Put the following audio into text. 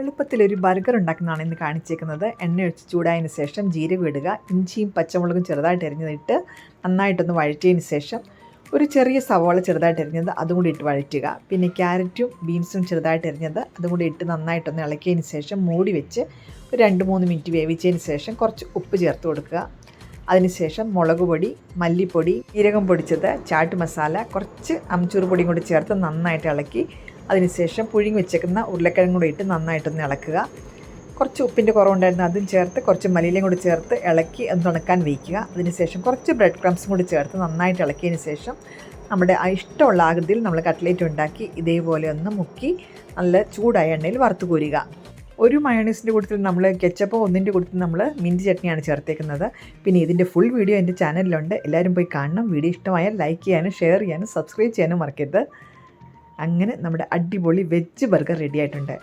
എളുപ്പത്തിലൊരു burger ഉണ്ടാക്കുന്നതാണ് ഇന്ന് കാണിച്ചേക്കുന്നത്. എണ്ണ ഒഴിച്ച് ചൂടായതിന് ശേഷം ജീരകം ഇടുക. ഇഞ്ചിയും പച്ചമുളകും ചെറുതായിട്ട് എരിഞ്ഞിട്ട് നന്നായിട്ടൊന്ന് വഴറ്റിയതിന് ശേഷം ഒരു ചെറിയ സവാള ചെറുതായിട്ട് എരിഞ്ഞത് അതും കൂടി ഇട്ട് വഴറ്റുക. പിന്നെ ക്യാരറ്റും ബീൻസും ചെറുതായിട്ട് എരിഞ്ഞത് അതും കൂടി ഇട്ട് നന്നായിട്ടൊന്ന് ഇളക്കിയതിന് ശേഷം മൂടി വെച്ച് ഒരു രണ്ട് മൂന്ന് മിനിറ്റ് വേവിച്ചതിന് ശേഷം കുറച്ച് ഉപ്പ് ചേർത്ത് കൊടുക്കുക. അതിനുശേഷം മുളക് പൊടി മല്ലിപ്പൊടി ജീരകം പൊടിച്ചത് ചാട്ട് മസാല കുറച്ച് അമച്ചൂർ പൊടിയും കൂടി ചേർത്ത് നന്നായിട്ട് ഇളക്കി അതിനുശേഷം പുഴുങ്ങി വെച്ചേക്കുന്ന ഉരുളക്കിഴങ്ങ് കൂടി ഇട്ട് നന്നായിട്ടൊന്ന് ഇളക്കുക. കുറച്ച് ഉപ്പിന്റെ കുറവുണ്ടായിരുന്നു അതും ചേർത്ത് കുറച്ച് മല്ലിയിലയും കൂടി ചേർത്ത് ഇളക്കി ഒന്ന് തുണക്കാൻ വയ്ക്കുക അതിനുശേഷം കുറച്ച് ബ്രെഡ് ക്രംസും കൂടി ചേർത്ത് നന്നായിട്ട് ഇളക്കിയതിന് ശേഷം നമ്മുടെ ഇഷ്ടമുള്ള ആകൃതിയിൽ നമ്മൾ കട്ട്ലേറ്റ് ഉണ്ടാക്കി ഇതേപോലെ ഒന്ന് മുക്കി നല്ല ചൂടായ എണ്ണയിൽ വറുത്ത് കോരുക. ഒരു മയോണീസിന്റെ കൂട്ടത്തിൽ നമ്മൾ കെച്ചപ്പോ ഒന്നിന്റെ കൂട്ടത്തിൽ നമ്മൾ മിന്റ് ചട്നിയാണ് ചേർത്തേക്കുന്നത്. പിന്നെ ഇതിന്റെ ഫുൾ വീഡിയോ എന്റെ ചാനലിലുണ്ട്. എല്ലാവരും പോയി കാണണം. വീഡിയോ ഇഷ്ടമായാൽ ലൈക്ക് ചെയ്യാനും ഷെയർ ചെയ്യാനും സബ്സ്ക്രൈബ് ചെയ്യാനും മറക്കരുത്. അങ്ങനെ നമ്മുടെ അടിപൊളി വെജ് ബർഗർ റെഡി ആയിട്ടുണ്ട്.